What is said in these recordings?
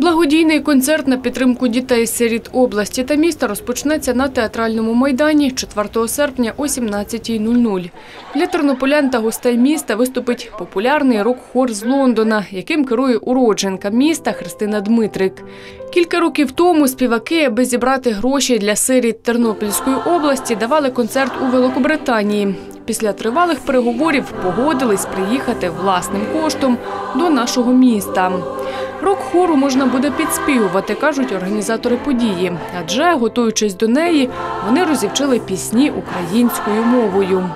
Благодійний концерт на підтримку дітей сиріт області та міста розпочнеться на театральному майдані 4 серпня о 17.00. Для тернополян та гостей міста виступить популярний рок-хор з Лондона, яким керує уродженка міста Христина Дмитрик. Кілька років тому співаки, аби зібрати гроші для сиріт Тернопільської області, давали концерт у Великобританії. Після тривалих переговорів погодились приїхати власним коштом до нашого міста. Рок-хору можна буде підспівувати, кажуть організатори події. Адже, готуючись до неї, вони розівчили пісні українською мовою.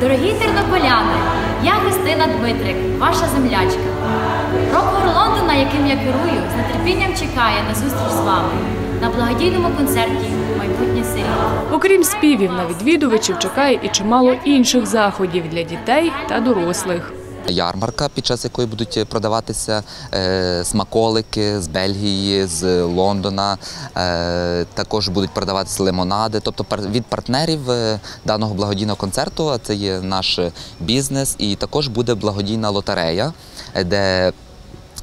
Дорогі тернополяни, я Христина Дмитрик, ваша землячка. Рок-хор Лондона, яким я керую, з нетерпінням чекає на зустріч з вами на благодійному концерті Майбутнє сирі. Окрім співів, на відвідувачів чекає і чимало інших заходів для дітей та дорослих. Ярмарка, під час якої будуть продаватися е, смаколики з Бельгії, з Лондона. Е, також будуть продаватися лимонади. Тобто від партнерів е, даного благодійного концерту, а це є наш бізнес, і також буде благодійна лотерея, де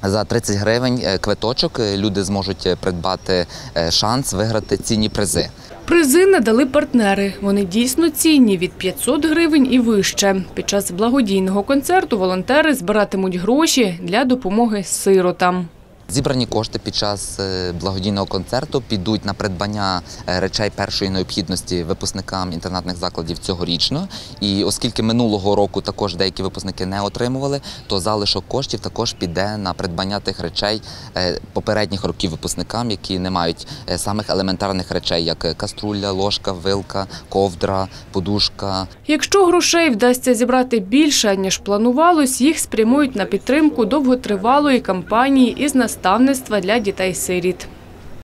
за 30 гривень е, квиточок е, люди зможуть е, придбати шанс виграти цінні призи. Призи надали партнери. Вони дійсно цінні від 500 гривень і вище. Під час благодійного концерту волонтери збиратимуть гроші для допомоги сиротам. Зібрані кошти під час е, благодійного концерту підуть на придбання е, речей першої необхідності випускникам інтернатних закладів цьогорічно. І оскільки минулого року також деякі випускники не отримували, то залишок коштів також піде на придбання тих речей е, попередніх років випускникам, які не мають самих елементарних речей, як каструля, ложка, вилка, ковдра, подушка, Якщо грошей вдасться зібрати більше, ніж планувалось, їх спрямують на підтримку довготривалої кампанії із наставництва для дітей-сиріт.